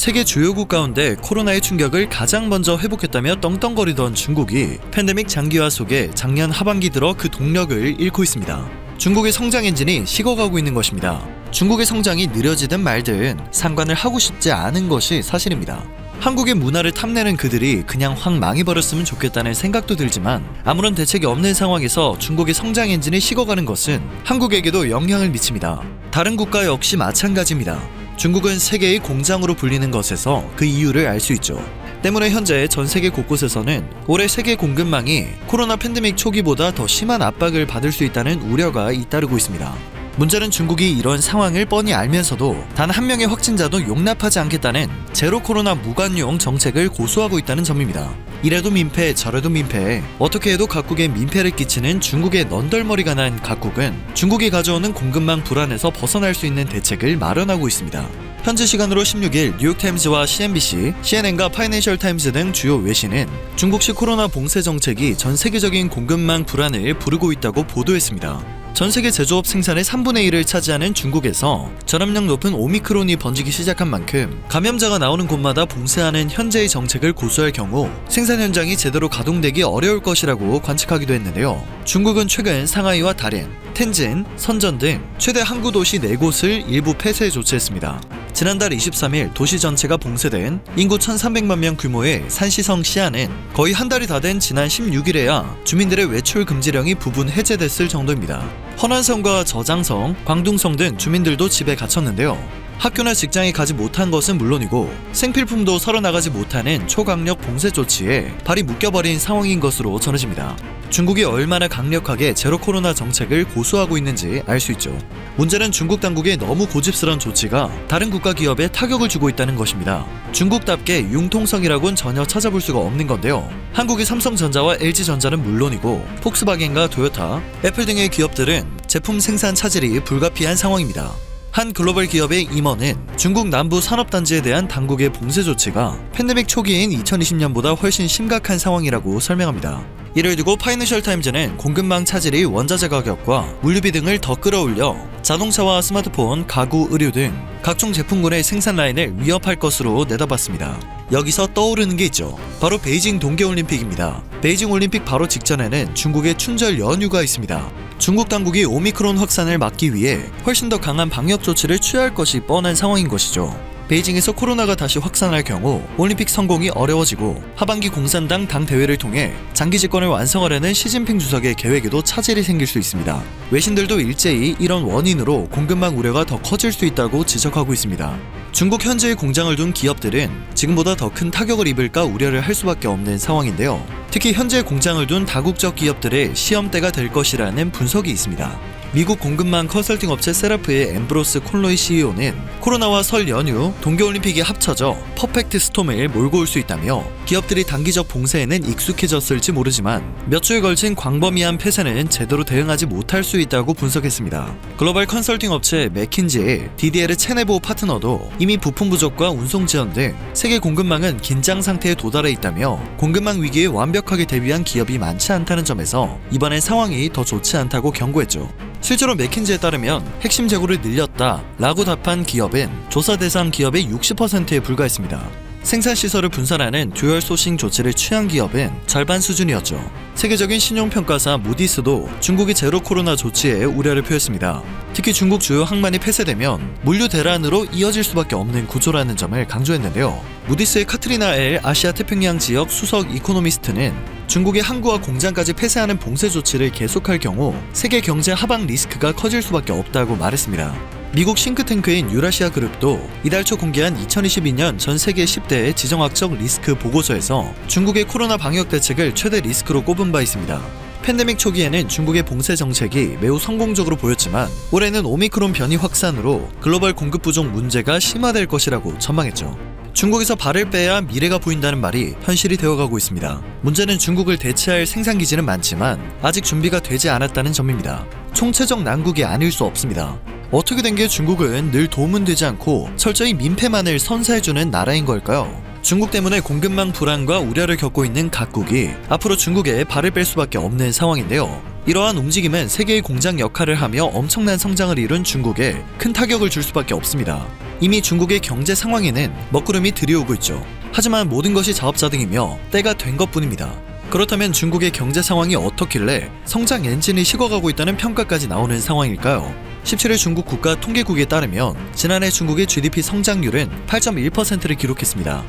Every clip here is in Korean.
세계 주요국 가운데 코로나의 충격을 가장 먼저 회복했다며 떵떵거리던 중국이 팬데믹 장기화 속에 작년 하반기 들어 그 동력을 잃고 있습니다. 중국의 성장 엔진이 식어가고 있는 것입니다. 중국의 성장이 느려지든 말든 상관을 하고 싶지 않은 것이 사실입니다. 한국의 문화를 탐내는 그들이 그냥 확 망해버렸으면 좋겠다는 생각도 들지만 아무런 대책이 없는 상황에서 중국의 성장 엔진이 식어가는 것은 한국에게도 영향을 미칩니다. 다른 국가 역시 마찬가지입니다. 중국은 세계의 공장으로 불리는 것에서 그 이유를 알 수 있죠. 때문에 현재 전 세계 곳곳에서는 올해 세계 공급망이 코로나 팬데믹 초기보다 더 심한 압박을 받을 수 있다는 우려가 잇따르고 있습니다. 문제는 중국이 이런 상황을 뻔히 알면서도 단 한 명의 확진자도 용납하지 않겠다는 제로 코로나 무관용 정책을 고수하고 있다는 점입니다. 이래도 민폐 저래도 민폐 어떻게 해도 각국에 민폐를 끼치는 중국의 넌덜머리가 난 각국은 중국이 가져오는 공급망 불안에서 벗어날 수 있는 대책을 마련하고 있습니다. 현지 시간으로 16일 뉴욕타임즈와 CNBC, CNN과 파이낸셜 타임즈 등 주요 외신은 중국식 코로나 봉쇄 정책이 전 세계적인 공급망 불안을 부르고 있다고 보도했습니다. 전 세계 제조업 생산의 3분의 1을 차지하는 중국에서 전염력 높은 오미크론이 번지기 시작한 만큼 감염자가 나오는 곳마다 봉쇄하는 현재의 정책을 고수할 경우 생산 현장이 제대로 가동되기 어려울 것이라고 관측하기도 했는데요. 중국은 최근 상하이와 다롄, 텐진, 선전 등 최대 항구 도시 4곳을 일부 폐쇄 조치했습니다. 지난달 23일 도시 전체가 봉쇄된 인구 1,300만 명 규모의 산시성 시안은 거의 한 달이 다 된 지난 16일에야 주민들의 외출 금지령이 부분 해제됐을 정도입니다. 허난성과 저장성, 광둥성 등 주민들도 집에 갇혔는데요. 학교나 직장에 가지 못한 것은 물론이고 생필품도 서로 나가지 못하는 초강력 봉쇄 조치에 발이 묶여버린 상황인 것으로 전해집니다. 중국이 얼마나 강력하게 제로 코로나 정책을 고수하고 있는지 알 수 있죠. 문제는 중국 당국의 너무 고집스러운 조치가 다른 국가 기업에 타격을 주고 있다는 것입니다. 중국답게 융통성이라고는 전혀 찾아볼 수가 없는 건데요. 한국의 삼성전자와 LG전자는 물론이고 폭스바겐과 토요타, 애플 등의 기업들은 제품 생산 차질이 불가피한 상황입니다. 한 글로벌 기업의 임원은 중국 남부 산업단지에 대한 당국의 봉쇄 조치가 팬데믹 초기인 2020년보다 훨씬 심각한 상황이라고 설명합니다. 이를 두고 파이낸셜 타임즈는 공급망 차질이 원자재 가격과 물류비 등을 더 끌어올려 자동차와 스마트폰, 가구, 의류 등 각종 제품군의 생산 라인을 위협할 것으로 내다봤습니다. 여기서 떠오르는 게 있죠. 바로 베이징 동계올림픽입니다. 베이징 올림픽 바로 직전에는 중국의 춘절 연휴가 있습니다. 중국 당국이 오미크론 확산을 막기 위해 훨씬 더 강한 방역 조치를 취할 것이 뻔한 상황인 것이죠. 베이징에서 코로나가 다시 확산할 경우 올림픽 성공이 어려워지고 하반기 공산당 당 대회를 통해 장기 집권을 완성하려는 시진핑 주석의 계획에도 차질이 생길 수 있습니다. 외신들도 일제히 이런 원인으로 공급망 우려가 더 커질 수 있다고 지적하고 있습니다. 중국 현지에 공장을 둔 기업들은 지금보다 더 큰 타격을 입을까 우려를 할 수밖에 없는 상황인데요. 특히 현재 공장을 둔 다국적 기업들의 시험대가 될 것이라는 분석이 있습니다. 미국 공급망 컨설팅 업체 세라프의 엠브로스 콘로이 CEO는 코로나와 설 연휴, 동계올림픽이 합쳐져 퍼펙트 스톰을 몰고 올 수 있다며 기업들이 단기적 봉쇄에는 익숙해졌을지 모르지만 몇 주에 걸친 광범위한 폐쇄는 제대로 대응하지 못할 수 있다고 분석했습니다. 글로벌 컨설팅 업체 맥킨지의 DDL 체네보 파트너도 이미 부품 부족과 운송 지연 등 세계 공급망은 긴장 상태에 도달해 있다며 공급망 위기에 완벽하게 대비한 기업이 많지 않다는 점에서 이번엔 상황이 더 좋지 않다고 경고했죠. 실제로 맥킨지에 따르면 핵심 재고를 늘렸다 라고 답한 기업은 조사 대상 기업의 60%에 불과했습니다. 생산 시설을 분산하는 듀얼 소싱 조치를 취한 기업은 절반 수준이었죠. 세계적인 신용평가사 무디스도 중국의 제로 코로나 조치에 우려를 표했습니다. 특히 중국 주요 항만이 폐쇄되면 물류 대란으로 이어질 수밖에 없는 구조라는 점을 강조했는데요. 무디스의 카트리나 엘 아시아 태평양 지역 수석 이코노미스트는 중국의 항구와 공장까지 폐쇄하는 봉쇄 조치를 계속할 경우 세계 경제 하방 리스크가 커질 수밖에 없다고 말했습니다. 미국 싱크탱크인 유라시아 그룹도 이달 초 공개한 2022년 전 세계 10대 지정학적 리스크 보고서에서 중국의 코로나 방역 대책을 최대 리스크로 꼽은 바 있습니다. 팬데믹 초기에는 중국의 봉쇄 정책이 매우 성공적으로 보였지만 올해는 오미크론 변이 확산으로 글로벌 공급 부족 문제가 심화될 것이라고 전망했죠. 중국에서 발을 빼야 미래가 보인다는 말이 현실이 되어가고 있습니다. 문제는 중국을 대체할 생산 기지는 많지만 아직 준비가 되지 않았다는 점입니다. 총체적 난국이 아닐 수 없습니다. 어떻게 된 게 중국은 늘 도움은 되지 않고 철저히 민폐만을 선사해주는 나라인 걸까요? 중국 때문에 공급망 불안과 우려를 겪고 있는 각국이 앞으로 중국에 발을 뺄 수밖에 없는 상황인데요. 이러한 움직임은 세계의 공장 역할을 하며 엄청난 성장을 이룬 중국에 큰 타격을 줄 수밖에 없습니다. 이미 중국의 경제 상황에는 먹구름이 들이오고 있죠. 하지만 모든 것이 자업자득이며 때가 된 것뿐입니다. 그렇다면 중국의 경제 상황이 어떻길래 성장 엔진이 식어가고 있다는 평가까지 나오는 상황일까요? 17일 중국 국가 통계국에 따르면 지난해 중국의 GDP 성장률은 8.1%를 기록했습니다.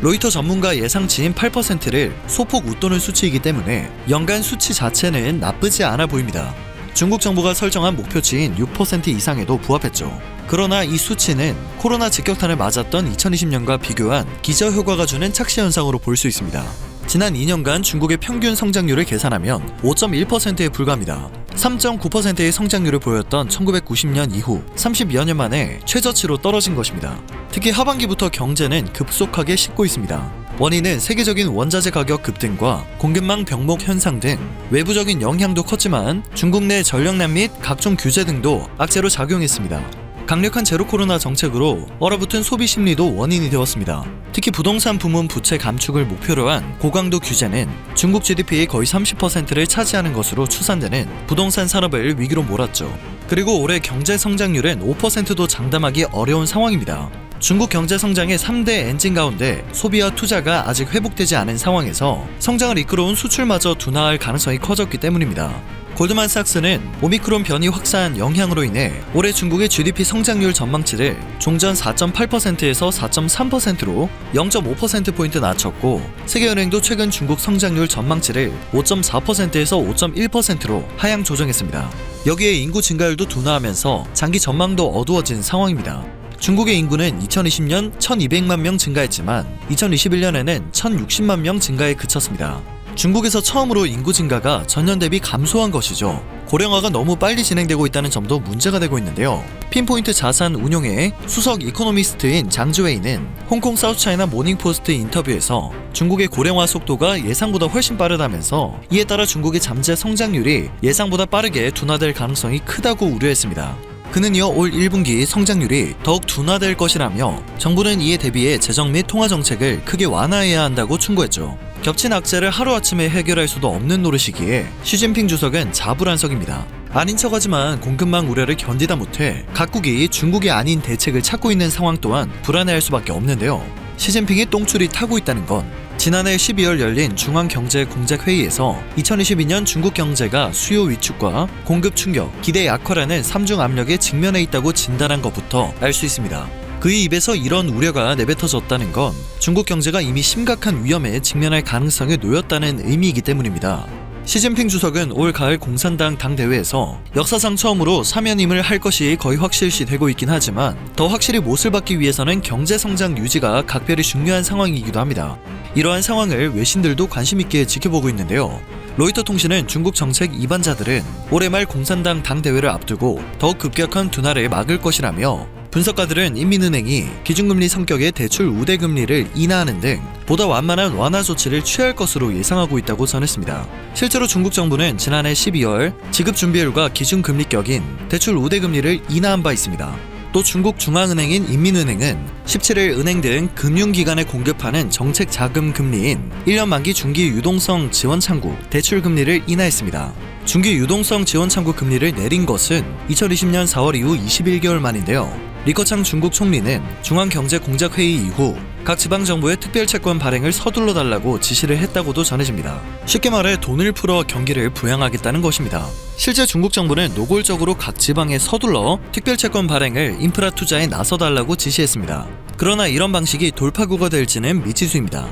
로이터 전문가 예상치인 8%를 소폭 웃도는 수치이기 때문에 연간 수치 자체는 나쁘지 않아 보입니다. 중국 정부가 설정한 목표치인 6% 이상에도 부합했죠. 그러나 이 수치는 코로나 직격탄을 맞았던 2020년과 비교한 기저효과가 주는 착시 현상으로 볼 수 있습니다. 지난 2년간 중국의 평균 성장률을 계산하면 5.1%에 불과합니다. 3.9%의 성장률을 보였던 1990년 이후 30여 년 만에 최저치로 떨어진 것입니다. 특히 하반기부터 경제는 급속하게 식고 있습니다. 원인은 세계적인 원자재 가격 급등과 공급망 병목 현상 등 외부적인 영향도 컸지만 중국 내 전력난 및 각종 규제 등도 악재로 작용했습니다. 강력한 제로 코로나 정책으로 얼어붙은 소비 심리도 원인이 되었습니다. 특히 부동산 부문 부채 감축을 목표로 한 고강도 규제는 중국 GDP의 거의 30%를 차지하는 것으로 추산되는 부동산 산업을 위기로 몰았죠. 그리고 올해 경제 성장률은 5%도 장담하기 어려운 상황입니다. 중국 경제 성장의 3대 엔진 가운데 소비와 투자가 아직 회복되지 않은 상황에서 성장을 이끌어온 수출마저 둔화할 가능성이 커졌기 때문입니다. 골드만삭스는 오미크론 변이 확산 영향으로 인해 올해 중국의 GDP 성장률 전망치를 종전 4.8%에서 4.3%로 0.5%포인트 낮췄고 세계은행도 최근 중국 성장률 전망치를 5.4%에서 5.1%로 하향 조정했습니다. 여기에 인구 증가율도 둔화하면서 장기 전망도 어두워진 상황입니다. 중국의 인구는 2020년 1200만 명 증가했지만 2021년에는 1060만 명 증가에 그쳤습니다. 중국에서 처음으로 인구 증가가 전년 대비 감소한 것이죠. 고령화가 너무 빨리 진행되고 있다는 점도 문제가 되고 있는데요. 핀포인트 자산 운용의 수석 이코노미스트인 장주웨이는 홍콩 사우스차이나 모닝포스트 인터뷰에서 중국의 고령화 속도가 예상보다 훨씬 빠르다면서 이에 따라 중국의 잠재 성장률이 예상보다 빠르게 둔화될 가능성이 크다고 우려했습니다. 그는 이어 올 1분기 성장률이 더욱 둔화될 것이라며 정부는 이에 대비해 재정 및 통화 정책을 크게 완화해야 한다고 충고했죠. 겹친 악재를 하루아침에 해결할 수도 없는 노릇이기에 시진핑 주석은 자불안석입니다. 아닌 척하지만 공급망 우려를 견디다 못해 각국이 중국이 아닌 대책을 찾고 있는 상황 또한 불안해할 수밖에 없는데요. 시진핑이 똥줄이 타고 있다는 건 지난해 12월 열린 중앙경제공작회의에서 2022년 중국 경제가 수요 위축과 공급 충격, 기대 약화라는 삼중 압력에 직면해 있다고 진단한 것부터 알 수 있습니다. 그의 입에서 이런 우려가 내뱉어졌다는 건 중국 경제가 이미 심각한 위험에 직면할 가능성에 놓였다는 의미이기 때문입니다. 시진핑 주석은 올 가을 공산당 당대회에서 역사상 처음으로 사면임을 할 것이 거의 확실시 되고 있긴 하지만 더 확실히 못을 받기 위해서는 경제 성장 유지가 각별히 중요한 상황이기도 합니다. 이러한 상황을 외신들도 관심있게 지켜보고 있는데요. 로이터 통신은 중국 정책 이반자들은 올해 말 공산당 당대회를 앞두고 더욱 급격한 둔화를 막을 것이라며 분석가들은 인민은행이 기준금리 성격의 대출 우대금리를 인하하는 등 보다 완만한 완화 조치를 취할 것으로 예상하고 있다고 전했습니다. 실제로 중국 정부는 지난해 12월 지급준비율과 기준금리격인 대출 우대금리를 인하한 바 있습니다. 또 중국 중앙은행인 인민은행은 17일 은행 등 금융기관에 공급하는 정책 자금 금리인 1년 만기 중기 유동성 지원 창구 대출 금리를 인하했습니다. 중기 유동성 지원 창구 금리를 내린 것은 2020년 4월 이후 21개월 만인데요. 리커창 중국 총리는 중앙경제공작회의 이후 각 지방 정부의 특별 채권 발행을 서둘러 달라고 지시를 했다고도 전해집니다. 쉽게 말해 돈을 풀어 경기를 부양하겠다는 것입니다. 실제 중국 정부는 노골적으로 각 지방에 서둘러 특별 채권 발행을 인프라 투자에 나서달라고 지시했습니다. 그러나 이런 방식이 돌파구가 될지는 미지수입니다.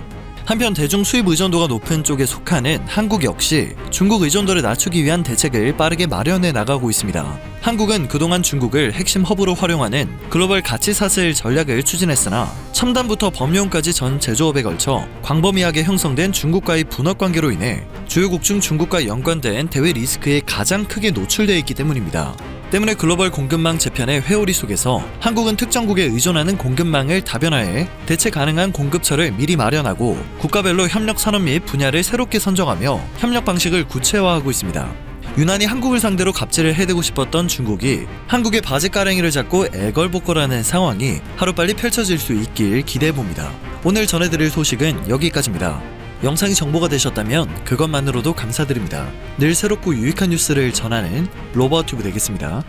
한편 대중 수입 의존도가 높은 쪽에 속하는 한국 역시 중국 의존도를 낮추기 위한 대책을 빠르게 마련해 나가고 있습니다. 한국은 그동안 중국을 핵심 허브로 활용하는 글로벌 가치 사슬 전략을 추진했으나 첨단부터 법령까지 전 제조업에 걸쳐 광범위하게 형성된 중국과의 분업 관계로 인해 주요국 중 중국과 연관된 대외 리스크에 가장 크게 노출되어 있기 때문입니다. 때문에 글로벌 공급망 재편의 회오리 속에서 한국은 특정국에 의존하는 공급망을 다변화해 대체 가능한 공급처를 미리 마련하고 국가별로 협력 산업 및 분야를 새롭게 선정하며 협력 방식을 구체화하고 있습니다. 유난히 한국을 상대로 갑질을 해대고 싶었던 중국이 한국의 바지 가랭이를 잡고 애걸복걸하는 상황이 하루빨리 펼쳐질 수 있길 기대해봅니다. 오늘 전해드릴 소식은 여기까지입니다. 영상이 정보가 되셨다면 그것만으로도 감사드립니다. 늘 새롭고 유익한 뉴스를 전하는 로버튜브 되겠습니다.